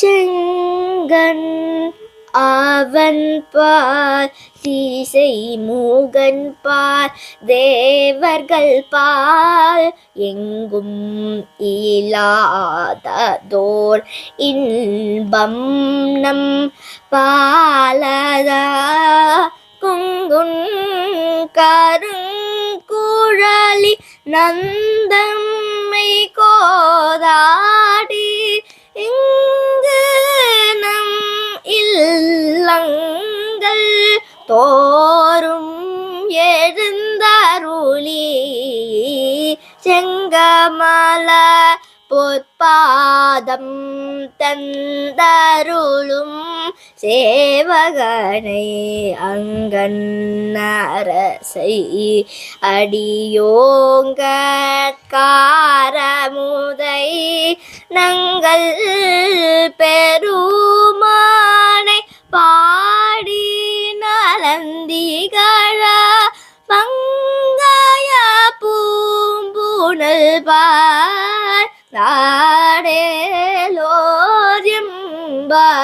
செங்கன் அவன் பார் தீசை மூகன் பார் தேவர்கள் பால் எங்கும் இலாததோர் இன்பம் நம் பாலதா. குங்குன் கருங்குழலி நந்தம்மை கோ தோறும் எழுந்தருளி செங்கமல பொற்பாதம் தந்தருளும் சேவகனை அங்கன்னரசை அடியோங்க காரமுதை நங்கள் புனல் பார் நாடேலோர் எம்பார்